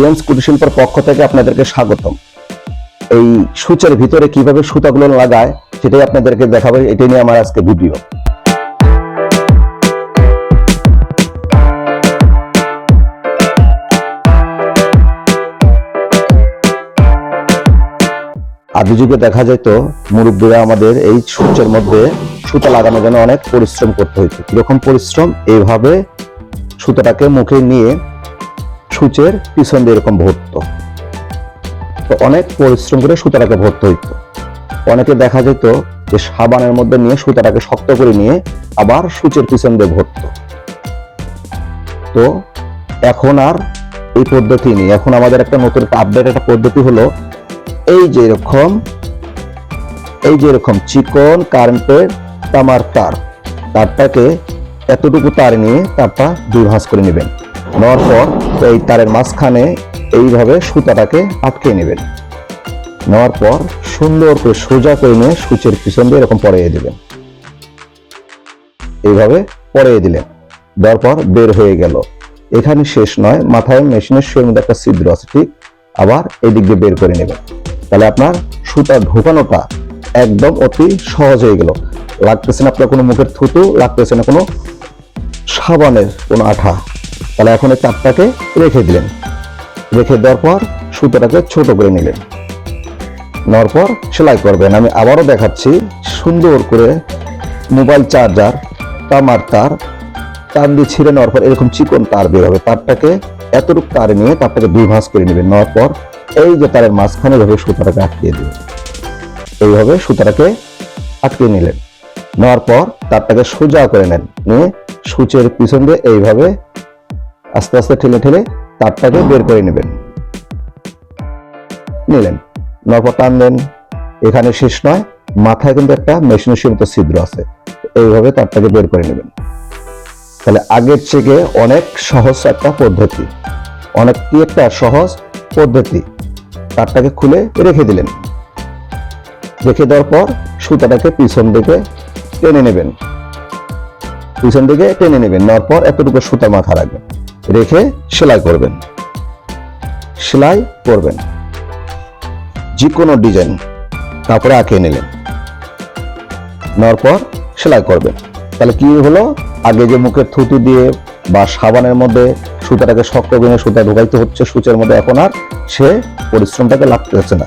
জিএমস কুটির পক্ষ থেকে আপনাদেরকে স্বাগতম। এই সূচের ভিতরে কীভাবে সুতাগুলো লাগায়, সেটাই আপনাদেরকে দেখাবো এটাই নিয়ে আমার আজকে ভিডিও। আদি যুগে দেখা যেত, মুরব্বীরা আমাদের এই সূচের মধ্যে সুতা লাগানোর জন্য অনেক পরিশ্রম করতে হইতো। কীরকম পরিশ্রম? এইভাবে সুতাটাকে মুখে নিয়ে সূচের পিছন দিয়ে এরকম ভরতো। তো অনেক পরিশ্রম করে সুতাটাকে ভরতে হইতো। অনেকে দেখা যেত যে সাবানের মধ্যে নিয়ে সুতাটাকে শক্ত করে নিয়ে আবার সূচের পিছন দিয়ে ভরতো। তো এখন আর এই পদ্ধতি নেই। এখন আমাদের একটা নতুন একটা আপডেট একটা পদ্ধতি হলো এই যে এরকম, এই যে এরকম চিকন কারেন্টের তামার তার, তারটাকে এতটুকু তার নিয়ে তারটা দুই ভাঁজ করে নেবেন। নেওয়ার পর এই তারের মাঝখানে এইভাবে সুতাটাকে আটকে নেবেন। নেওয়ার পর সুন্দর করে সোজা করে নিয়ে সূচের পিছন দিয়ে এরকম পরিয়ে দিবেন। এইভাবে পরিয়ে দিলেন। দেওয়ার পর বের হয়ে গেল। এখানে শেষ নয়, মাথায় মেশিনের শুয়ের মধ্যে একটা ছিদ্র আছে, ঠিক? আবার এই দিক দিয়ে বের করে নেবেন। তাহলে আপনার সুতা ঢোকানোটা একদম অতি সহজ হয়ে গেল। লাগতেছে না আপনার কোনো মুখের থুতু, লাগতেছে না কোনো সাবানের কোনো আঠা। তাহলে এখন এই তারটাকে রেখে দিলেন। রেখে দেওয়ার পর সুতোটাকে ছোট করে নিলেন। নেওয়ার পর সেলাই করবেন। আমি আবারও দেখাচ্ছি সুন্দর করে মোবাইল চার্জার, তামার তার তার দিয়ে ছিঁড়ে নেওয়ার পর এরকম চিকন তার বের হবে। তারটাকে এতটুকু তার নিয়ে তারটাকে দুই ভাঁজ করে নেবেন। নেওয়ার পর এই যে তারের মাঝখানে এভাবে সুতাটাকে আটকিয়ে দেবেন এইভাবে সুতাটাকে আটকিয়ে নিলেন। নেওয়ার পর তারটাকে সোজা করে নেন। নিয়ে সূচের পিছন দিয়ে এইভাবে আস্তে আস্তে ঠেলে ঠেলে তারটাকে বের করে নেবেন। নিলেন। নেওয়ার পর টান দেন এখানে শেষ নয় মাথায় কিন্তু একটা মেশিনের সীমিত ছিদ্র আছে। এইভাবে তারটাকে বের করে নেবেন। তাহলে আগের থেকে অনেক সহজ একটা পদ্ধতি। অনেক কি একটা সহজ পদ্ধতি। তারটাকে খুলে রেখে দিলেন। রেখে দেওয়ার পর সুতাটাকে পিছন দিকে টেনে নেবেন। পিছন দিকে টেনে নেবেন। নেওয়ার পর এতটুকু সুতা মাথা রাখবেন। রেখে সেলাই করবেন। সেলাই করবেন। যে কোনো ডিজাইন তারপরে আঁকিয়ে নিলেন। নেওয়ার পর সেলাই করবেন। তাহলে কি হলো? আগে যে মুখের থুতু দিয়ে বা সাবানের মধ্যে সুতাটাকে শক্ত করে সুতা ঢোকাইতে হচ্ছে, সূচের মধ্যে এখন আর সে পরিশ্রমটাকে লাগতেছে না।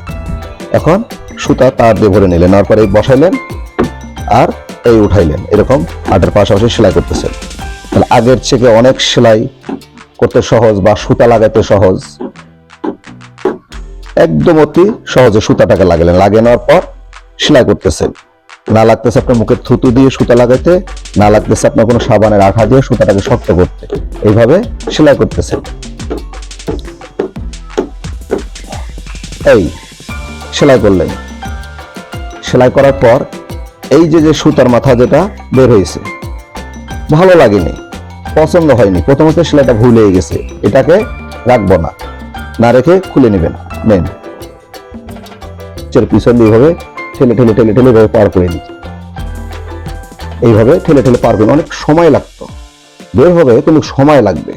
এখন সুতা তার দিয়ে ভরে নিলেন, নেওয়ার পরে বসাইলেন আর এই উঠাইলেন। এরকম আটের পাশাপাশি সেলাই করতেছেন। তাহলে আগের থেকে অনেক সেলাই করতে সহজ বা সুতা লাগাইতে সহজ? একদম অতি সহজে সুতাটাকে লাগালেন। লাগিয়ে নেওয়ার পর সেলাই করতেছেন। না লাগতেছে আপনার মুখের থুতু দিয়ে সুতা লাগাইতে, না লাগতেছে আপনার কোনো সাবানের আঠা দিয়ে সুতাটাকে শক্ত করতে। এইভাবে সেলাই করতেছেন। এই, সেলাই করলেন। সেলাই করার পর এই যে যে সুতার মাথা যেটা বের হয়েছে, ভালো লাগেনি। পছন্দ হয়নি। প্রথমত সেলাইটা ভুল গেছে। এটাকে রাখব না। না রেখে খুলে নেবেন। নেন। চের পিছন এইভাবে ঠেলে ঠেলে ঠেলে ঠেলে এইভাবে পার করে নিচ্ছে এইভাবে ঠেলে ঠেলে পার করবেন অনেক সময় লাগতো। বের হবে, কিন্তু সময় লাগবে।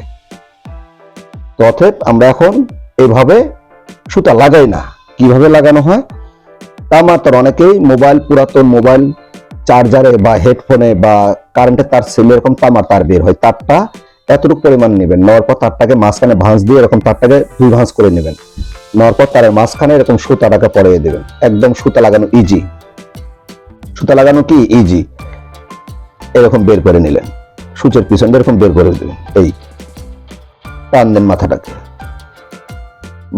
তো অতএব আমরা এখন এইভাবে সুতা লাগাই না। কীভাবে লাগানো হয়? তা মাত্র অনেকেই মোবাইল, পুরাতন মোবাইল চার্জারে বা হেডফোনে বা কারেন্টের তার সেলে এরকম তামার তার বের হয়, তারটা এতটুকু পরিমাণ নেবেন। নেওয়ার পর তারটাকে মাঝখানে ভাঁজ দিয়ে এরকম তারটাকে দুই ভাঁজ করে নেবেন। নেওয়ার পর তারের মাঝখানে এরকম সুতাটাকে পরিয়ে দেবেন। একদম সুতা লাগানো ইজি সুতা লাগানো কি? ইজি এরকম বের করে নিলেন। সূচের পিছন এরকম বের করে দেবেন। এই। টান দেন মাথাটাকে।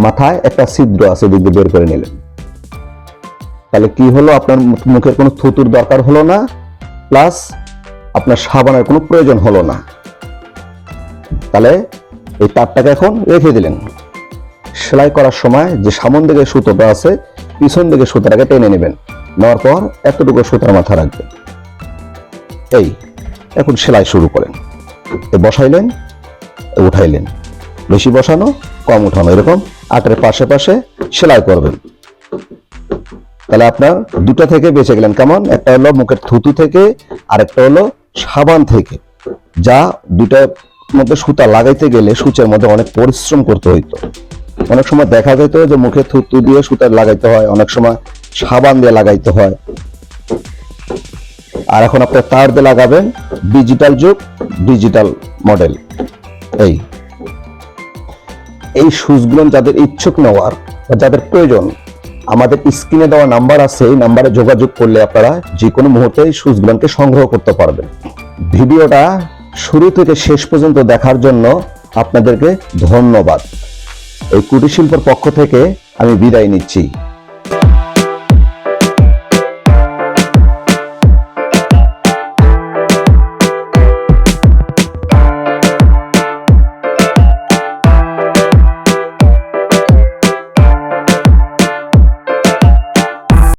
মাথায় একটা ছিদ্র আছে দিক বের করে নিলেন। তাহলে কি হলো? আপনার মুখের কোনো থুতুর দরকার হলো না প্লাস আপনার সাবানের কোনো প্রয়োজন হলো না। তাহলে এই তারটাকে এখন রেখে দিলেন। সেলাই করার সময় যে সামন দিকে সুতোটা আছে, পিছন দিকে সুতোটাকে টেনে নেবেন। নেওয়ার পর এতটুকু সুতার মাথা রাখবেন। এই, এখন সেলাই শুরু করেন। এ বসাইলেন উঠাইলেন। বেশি বসানো, কম উঠানো, এরকম আটের পাশে পাশে সেলাই করবেন। তাহলে আপনার দুটো থেকে বেঁচে গেলেন। কেমন? একটা হলো মুখের থুতু থেকে আর একটা হলো সাবান থেকে। যা দুটার মধ্যে সুতা লাগাইতে গেলে সূচের মধ্যে অনেক পরিশ্রম করতে হইতো। অনেক সময় দেখা যেত যে মুখে থুতু দিয়ে সুতা লাগাইতে হয়, অনেক সময় সাবান দিয়ে লাগাইতে হয়। আর এখন আপনার তার দিয়ে লাগাবেন ডিজিটাল যুগ, ডিজিটাল মডেল। এই। এই সুজগুলো যাদের ইচ্ছুক নেওয়ার যাদের প্রয়োজন আমাদের স্ক্রিনে দেওয়া নাম্বার আছে, এই নাম্বারে যোগাযোগ করলে আপনারা যে কোনো মুহূর্তে এই সুজগুলোকে সংগ্রহ করতে পারবেন। ভিডিওটা শুরু থেকে শেষ পর্যন্ত দেখার জন্য আপনাদেরকে ধন্যবাদ। এই কুটির শিল্পর পক্ষ থেকে আমি বিদায় নিচ্ছি।